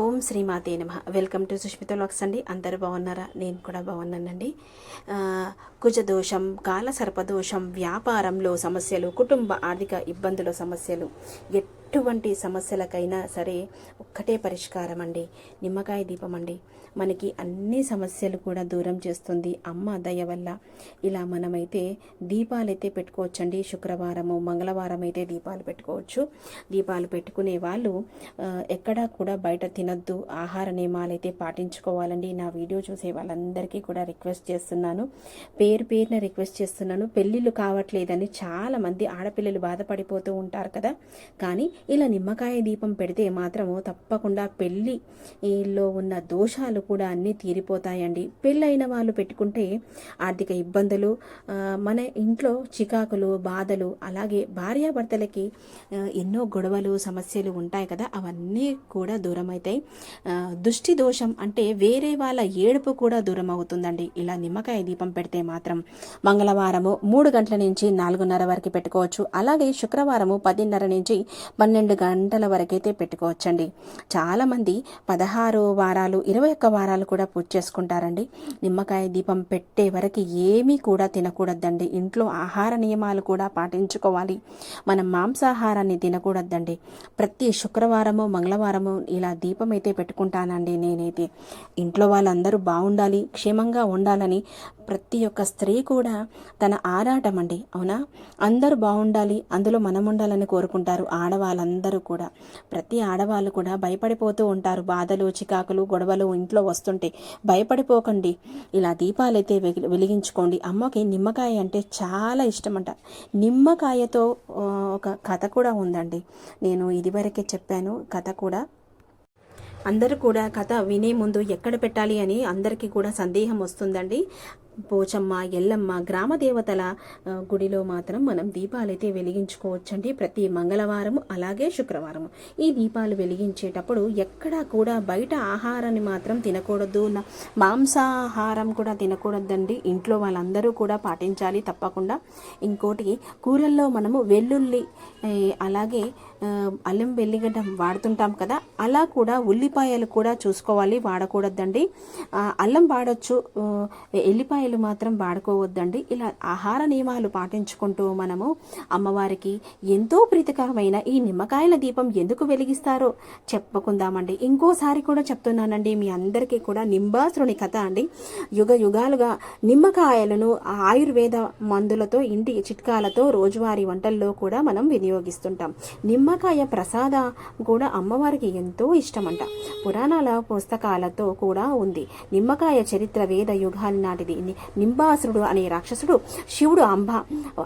ఓం శ్రీమాతే నమ. Welcome to Sushmita lakhs అండి. అందరూ బాగున్నారా? నేను కూడా బాగున్నానండి. కుజదోషం కాల సర్పదోషం వ్యాపారంలో సమస్యలు కుటుంబ ఆర్థిక ఇబ్బందుల సమస్యలు ఎటువంటి సమస్యలకైనా సరే ఒక్కటే పరిష్కారం అండి నిమ్మకాయ దీపం అండి మనకి అన్ని సమస్యలు కూడా దూరం చేస్తుంది అమ్మ దయ వల్ల. ఇలా మనమైతే దీపాలైతే పెట్టుకోవచ్చండి. శుక్రవారము మంగళవారం అయితే దీపాలు పెట్టుకోవచ్చు. దీపాలు పెట్టుకునే వాళ్ళు ఎక్కడా కూడా బయట తినద్దు. ఆహార నియమాలు అయితే పాటించుకోవాలండి. నా వీడియో చూసే వాళ్ళందరికీ కూడా రిక్వెస్ట్ చేస్తున్నాను. పేరు పేరున రిక్వెస్ట్ చేస్తున్నాను. పెళ్ళిళ్ళు కావట్లేదని చాలా మంది ఆడపిల్లలు బాధపడిపోతూ ఉంటారు కదా. కానీ ఇలా నిమ్మకాయ దీపం పెడితే మాత్రము తప్పకుండా పెళ్ళిలో ఉన్న దోషాలు కూడా అన్నీ తీరిపోతాయండి. పెళ్ళైన వాళ్ళు పెట్టుకుంటే ఆర్థిక ఇబ్బందులు మన ఇంట్లో చికాకులు బాధలు అలాగే భార్యాభర్తలకి ఎన్నో గొడవలు సమస్యలు ఉంటాయి కదా అవన్నీ కూడా దూరం అవుతాయి దృష్టి దోషం అంటే వేరే వాళ్ళ ఏడుపు కూడా దూరం అవుతుందండి ఇలా నిమ్మకాయ దీపం పెడితే మాత్రం మంగళవారము మూడు గంటల నుంచి నాలుగున్నర వరకు పెట్టుకోవచ్చు. అలాగే శుక్రవారము పదిన్నర నుంచి మన పన్నెండు గంటల వరకైతే పెట్టుకోవచ్చండి. చాలామంది పదహారు వారాలు ఇరవై ఒక్క వారాలు కూడా పూజ చేసుకుంటారండి. నిమ్మకాయ దీపం పెట్టే వరకు ఏమీ కూడా తినకూడదండి. ఇంట్లో ఆహార నియమాలు కూడా పాటించుకోవాలి. మనం మాంసాహారాన్ని తినకూడదండి. ప్రతి శుక్రవారము మంగళవారము ఇలా దీపం అయితే పెట్టుకుంటానండి నేనైతే. ఇంట్లో వాళ్ళందరూ బాగుండాలి క్షేమంగా ఉండాలని ప్రతి ఒక్క స్త్రీ కూడా తన ఆరాటం అండి అవునా? అందరూ బాగుండాలి అందులో మనం ఉండాలని కోరుకుంటారు వాళ్ళందరూ కూడా. ప్రతి ఆడవాళ్ళు కూడా భయపడిపోతూ ఉంటారు. బాధలు చికాకులు గొడవలు ఇంట్లో వస్తుంటే భయపడిపోకండి. ఇలా దీపాలైతే వెలి- వెలిగించుకోండి. అమ్మకి నిమ్మకాయ అంటే చాలా ఇష్టమంట. నిమ్మకాయతో ఒక కథ కూడా ఉందండి. నేను ఇదివరకే చెప్పాను. కథ కూడా అందరూ కూడా కథ వినే ముందు ఎక్కడ పెట్టాలి అని అందరికీ కూడా సందేహం వస్తుందండి. పోచమ్మ ఎల్లమ్మ గ్రామ దేవతల గుడిలో మాత్రం మనం దీపాలైతే వెలిగించుకోవచ్చండి ప్రతి మంగళవారం అలాగే శుక్రవారం ఈ దీపాలు వెలిగించేటప్పుడు ఎక్కడా కూడా బయట ఆహారాన్ని మాత్రం తినకూడదు. మాంసాహారం కూడా తినకూడదండి. ఇంట్లో వాళ్ళందరూ కూడా పాటించాలి తప్పకుండా. ఇంకోటి కూరల్లో మనము వెల్లుల్లి అలాగే అల్లం వెల్లిగడ్డ వాడుతుంటాం కదా అలా కూడా ఉల్లిపాయలు కూడా చూసుకోవాలి వాడకూడదండి. అల్లం వాడచ్చు ఎల్లిపాయ ఎల్లిపాయలు మాత్రం వాడుకోవద్దండి. ఇలా ఆహార నియమాలు పాటించుకుంటూ మనము అమ్మవారికి ఎంతో ప్రీతికరమైన ఈ నిమ్మకాయల దీపం ఎందుకు వెలిగిస్తారో చెప్పుకుందామండి. ఇంకోసారి కూడా చెప్తున్నానండి మీ అందరికీ కూడా నింబాసురుని కథ అండి. యుగ యుగాలుగా నిమ్మకాయలను ఆయుర్వేద మందులతో ఇంటి చిట్కాలతో రోజువారీ వంటల్లో కూడా మనం వినియోగిస్తుంటాం. నిమ్మకాయ ప్రసాద కూడా అమ్మవారికి ఎంతో ఇష్టమంట. పురాణాల పుస్తకాలతో కూడా ఉంది. నిమ్మకాయ చరిత్ర వేద యుగాల నాటిది. నింబాసురుడు అనే రాక్షసుడు శివుడు అంబ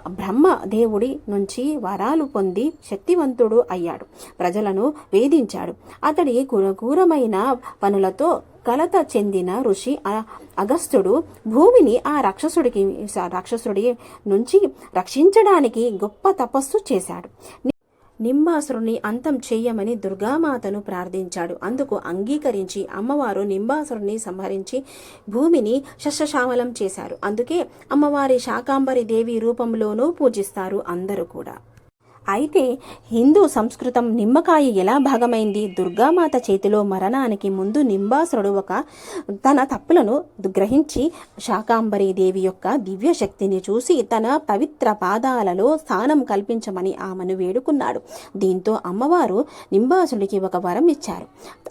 బ్రహ్మ దేవుడి నుంచి వరాలు పొంది శక్తివంతుడు అయ్యాడు. ప్రజలను వేధించాడు. అతడి ఘోరమైన పనులతో కలత చెందిన ఋషి అగస్త్యుడు భూమిని ఆ రాక్షసుడికి రాక్షసుడి నుంచి రక్షించడానికి గొప్ప తపస్సు చేశాడు. నింబాసురుని అంతం చెయ్యమని దుర్గామాతను ప్రార్థించాడు. అందుకు అంగీకరించి అమ్మవారు నింబాసురుని సంహరించి భూమిని శస్యశ్యామలం చేశారు. అందుకే అమ్మవారి శాకాంబరి దేవి రూపంలోనూ పూజిస్తారు అందరూ కూడా. అయితే హిందూ సంస్కృతం నిమ్మకాయ ఎలా భాగమైంది? దుర్గామాత చేతిలో మరణానికి ముందు నింబాసురుడు ఒక తన తప్పులను గ్రహించి శాకాంబరి దేవి యొక్క దివ్య శక్తిని చూసి తన పవిత్ర పాదాలలో స్థానం కల్పించమని ఆమెను వేడుకున్నాడు. దీంతో అమ్మవారు నింబాసుడికి ఒక వరం ఇచ్చారు.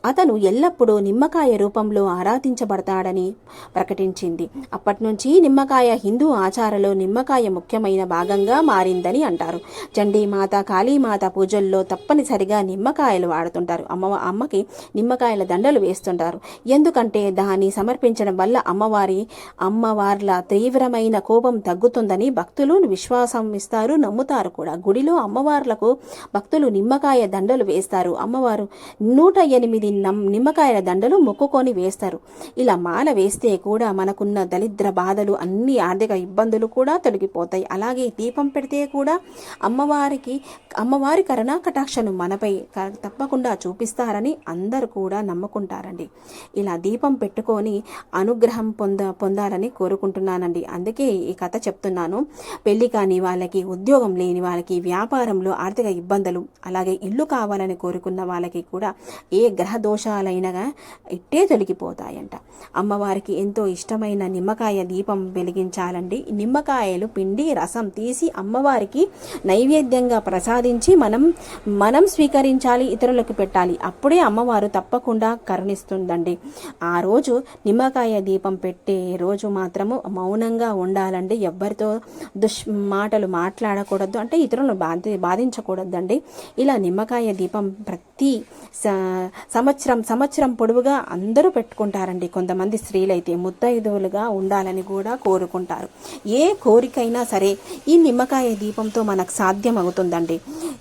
అతను ఎల్లప్పుడూ నిమ్మకాయ రూపంలో ఆరాధించబడతాడని ప్రకటించింది. అప్పటి నుంచి నిమ్మకాయ హిందూ ఆచారలో నిమ్మకాయ ముఖ్యమైన భాగంగా మారిందని అంటారు. చండీమాత మాత కాళీమాత పూజల్లో తప్పనిసరిగా నిమ్మకాయలు వాడుతుంటారు. అమ్మ అమ్మకి నిమ్మకాయల దండలు వేస్తుంటారు. ఎందుకంటే దాన్ని సమర్పించడం వల్ల అమ్మవారి అమ్మవార్ల తీవ్రమైన కోపం తగ్గుతుందని భక్తులు విశ్వాసం ఇస్తారు నమ్ముతారు కూడా. గుడిలో అమ్మవార్లకు భక్తులు నిమ్మకాయ దండలు వేస్తారు. అమ్మవారు నూట ఎనిమిది నిమ్మకాయల దండలు మొక్కుకొని వేస్తారు. ఇలా మాల వేస్తే కూడా మనకున్న దరిద్ర బాధలు అన్ని ఆర్థిక ఇబ్బందులు కూడా తొలగిపోతాయి. అలాగే దీపం పెడితే కూడా అమ్మవారికి అమ్మవారి కరుణా కటాక్షను మనపై క- తప్పకుండా చూపిస్తారని అందరూ కూడా నమ్ముకుంటారండి. ఇలా దీపం పెట్టుకొని అనుగ్రహం పొంద పొందాలని కోరుకుంటున్నానండి. అందుకే ఈ కథ చెప్తున్నాను. పెళ్ళి కాని వాళ్ళకి ఉద్యోగం లేని వాళ్ళకి వ్యాపారంలో ఆర్థిక ఇబ్బందులు అలాగే ఇల్లు కావాలని కోరుకున్న వాళ్ళకి కూడా ఏ గ్రహ దోషాలైనగా ఇట్టే తొలగిపోతాయంట. అమ్మవారికి ఎంతో ఇష్టమైన నిమ్మకాయ దీపం వెలిగించాలండి. నిమ్మకాయలు పిండి రసం తీసి అమ్మవారికి నైవేద్యంగా ప్రసాదించి మనం మనం స్వీకరించాలి ఇతరులకు పెట్టాలి. అప్పుడే అమ్మవారు తప్పకుండా కరుణిస్తుందండి. ఆ రోజు నిమ్మకాయ దీపం పెట్టే రోజు మాత్రము మౌనంగా ఉండాలండి. ఎవ్వరితో దుష్ మాటలు మాట్లాడకూడదు. అంటే ఇతరులను బాధి బాధించకూడదండి. ఇలా నిమ్మకాయ దీపం ప్రతి స- సంవత్సరం సంవత్సరం పొడవుగా అందరూ పెట్టుకుంటారండి. కొంతమంది స్త్రీలైతే ముత్తైదువులుగా ఉండాలని కూడా కోరుకుంటారు. ఏ కోరికైనా సరే ఈ నిమ్మకాయ దీపంతో మనకు సాధ్యం అవుతుంది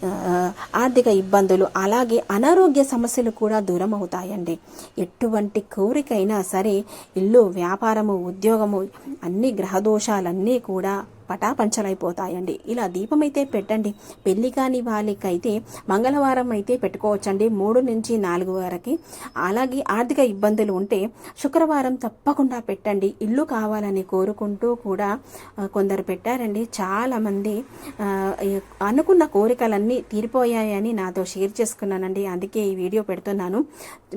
ఆ, ఆర్థిక ఇబ్బందులు అలాగే అనారోగ్య సమస్యలు కూడా దూరం అవుతాయండి. ఎటువంటి కోరికైనా సరే ఇల్లు వ్యాపారము ఉద్యోగము అన్ని గ్రహదోషాలన్నీ కూడా పటాపంచలైపోతాయండి. ఇలా దీపం అయితే పెట్టండి. పెళ్ళి కాని వాళ్ళకైతే మంగళవారం అయితే పెట్టుకోవచ్చండి. మూడు నుంచి నాలుగు వరకు. అలాగే ఆర్థిక ఇబ్బందులు ఉంటే శుక్రవారం తప్పకుండా పెట్టండి. ఇల్లు కావాలని కోరుకుంటూ కూడా కొందరు పెట్టారండి. చాలామంది అనుకున్న కోరికలన్నీ తీరిపోయాయని నాతో షేర్ చేసుకున్నానండి. అందుకే ఈ వీడియో పెడుతున్నాను.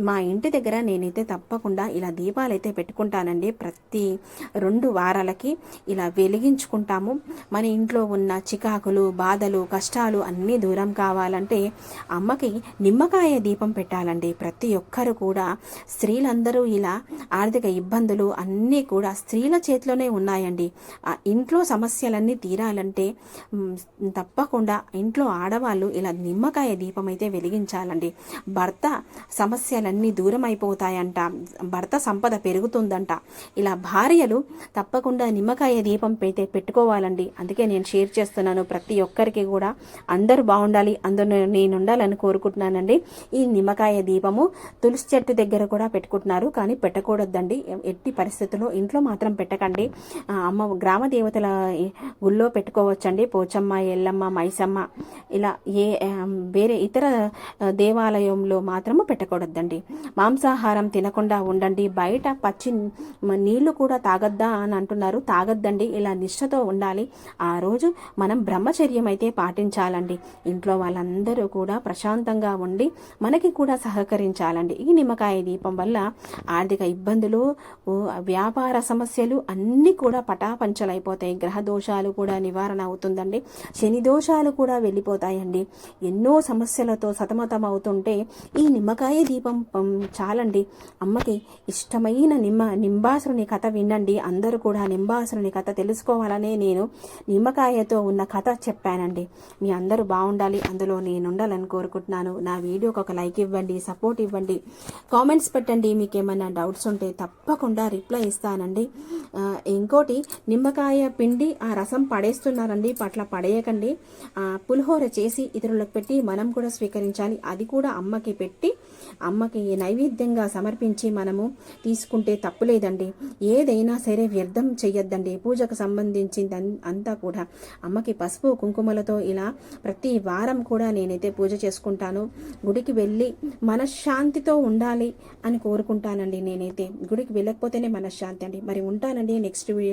మా ఇంటి దగ్గర నేనైతే తప్పకుండా ఇలా దీపాలు అయితే పెట్టుకుంటానండి. ప్రతి రెండు వారాలకి ఇలా వెలిగించుకుంటాను వెలిగించుకుంటాము మన ఇంట్లో ఉన్న చికాకులు బాధలు కష్టాలు అన్నీ దూరం కావాలంటే అమ్మకి నిమ్మకాయ దీపం పెట్టాలండి. ప్రతి ఒక్కరు కూడా స్త్రీలందరూ ఇలా ఆర్థిక ఇబ్బందులు అన్నీ కూడా స్త్రీల చేతిలోనే ఉన్నాయండి. ఆ ఇంట్లో సమస్యలన్నీ తీరాలంటే తప్పకుండా ఇంట్లో ఆడవాళ్ళు ఇలా నిమ్మకాయ దీపం అయితే వెలిగించాలండి. భర్త సమస్యలన్నీ దూరం అయిపోతాయంట భర్త సంపద పెరుగుతుందంట. ఇలా భార్యలు తప్పకుండా నిమ్మకాయ దీపం అయితే తెలుసుకోవాలండి అందుకే నేను షేర్ చేస్తున్నాను ప్రతి ఒక్కరికి కూడా. అందరూ బాగుండాలి. అందరూ నేను ఉండాలని కోరుకుంటున్నానండి. ఈ నిమ్మకాయ దీపము తులసి చెట్టు దగ్గర కూడా పెట్టుకుంటున్నారు. కానీ పెట్టకూడదండి. ఎట్టి పరిస్థితుల్లో ఇంట్లో మాత్రం పెట్టకండి. అమ్మ గ్రామ దేవతల గుళ్ళో పెట్టుకోవచ్చండి. పోచమ్మ ఎల్లమ్మ మైసమ్మ ఇలా ఏ వేరే ఇతర దేవాలయంలో మాత్రము పెట్టకూడదండి. మాంసాహారం తినకుండా ఉండండి. బయట పచ్చి నీళ్ళు కూడా తాగద్దా అని అంటున్నారు. తాగద్దండి. ఇలా నిష్ఠతో ఉండాలి. ఆ రోజు మనం బ్రహ్మచర్యం అయితే పాటించాలండి. ఇంట్లో వాళ్ళందరూ కూడా ప్రశాంతంగా ఉండి మనకి కూడా సహకరించాలండి. ఈ నిమ్మకాయ దీపం వల్ల ఆర్థిక ఇబ్బందులు వ్యాపార సమస్యలు అన్నీ కూడా పటాపంచలైపోతాయి. గ్రహ దోషాలు కూడా నివారణ అవుతుందండి. శని దోషాలు కూడా వెళ్ళిపోతాయండి. ఎన్నో సమస్యలతో సతమతం అవుతుంటే ఈ నిమ్మకాయ దీపం చాలండి. అమ్మకి ఇష్టమైన నిమ్మ నింబాసురుని కథ వినండి. అందరూ కూడా నింబాసురుని కథ తెలుసుకోవాలనే నేను నిమ్మకాయతో ఉన్న కథ చెప్పానండి. మీ అందరూ బాగుండాలి అందులో నేను ఉండాలని కోరుకుంటున్నాను. నా వీడియోకి ఒక లైక్ ఇవ్వండి సపోర్ట్ ఇవ్వండి. కామెంట్స్ పెట్టండి మీకు ఏమైనా డౌట్స్ ఉంటే తప్పకుండా రిప్లై ఇస్తానండి. ఇంకోటి నిమ్మకాయ పిండి ఆ రసం పడేస్తున్నారండి పట్ల పడేయకండి. పులిహోర చేసి ఇతరులకు పెట్టి మనం కూడా స్వీకరించాలి. అది కూడా అమ్మకి పెట్టి అమ్మకి నైవేద్యంగా సమర్పించి మనము తీసుకుంటే తప్పులేదండి. ఏదైనా సరే వ్యర్థం చేయొద్దండి పూజకు సంబంధించింది అంతా కూడా. అమ్మకి పసుపు కుంకుమలతో ఇలా ప్రతి వారం కూడా నేనైతే పూజ చేసుకుంటాను. గుడికి వెళ్ళి మనశ్శాంతితో ఉండాలి అని కోరుకుంటానండి నేనైతే. గుడికి వెళ్ళకపోతేనే మనశ్శాంతి అండి. మరి ఉంటానండి నెక్స్ట్ వీడియో.